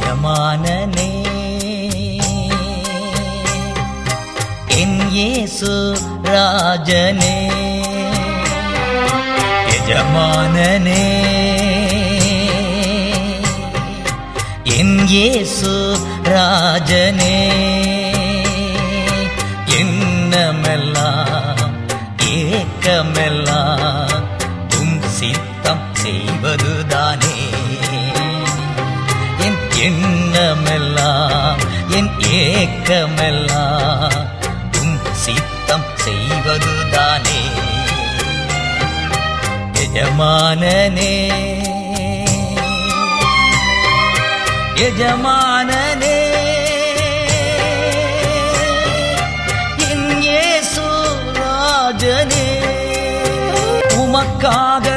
எஜமானனே என் ஏசு ராஜனே எஜமானனே. என் ஏசு ராஜனே எண்ணமெல்லாம் ஏக்கமெல்லாம் உம் சித்தம் செய்வதுதானே எண்ணமெல்லாம் என் ஏக்கமெல்லாம் உம் சித்தம் செய்வதுதானே. எஜமானனே எஜமானனே என் இயேசு ராஜனே உமக்காக